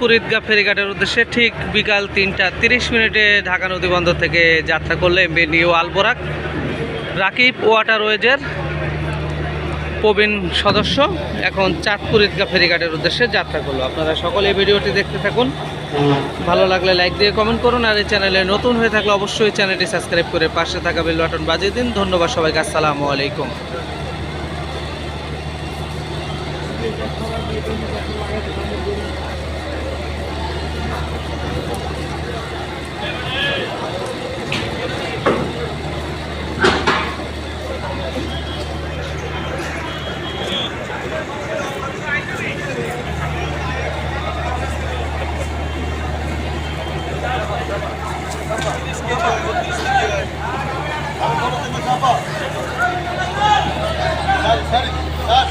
চাঁদপুর ঈদগাহ ফেরিঘাটের উদ্দেশ্যে ঠিক বিকাল তিনটা তিরিশ মিনিটে ঢাকা নদীবন্দর থেকে যাত্রা করলে এমবি নিউ আলবরাক, রাকিব ওয়াটারওয়েজের প্রবীণ সদস্য এখন চাঁদপুর ঈদগাহ ফেরিঘাটের উদ্দেশ্যে যাত্রা করল। আপনারা সকলে এই ভিডিওটি দেখতে থাকুন। ভালো লাগলে লাইক দিয়ে কমেন্ট করুন আর এই চ্যানেলে নতুন হয়ে থাকলে অবশ্যই চ্যানেলটি সাবস্ক্রাইব করে পাশে থাকা বেল বাটন বাজিয়ে দিন। ধন্যবাদ সবাইকে, আসসালামু আলাইকুম। Thank you. సరే సార్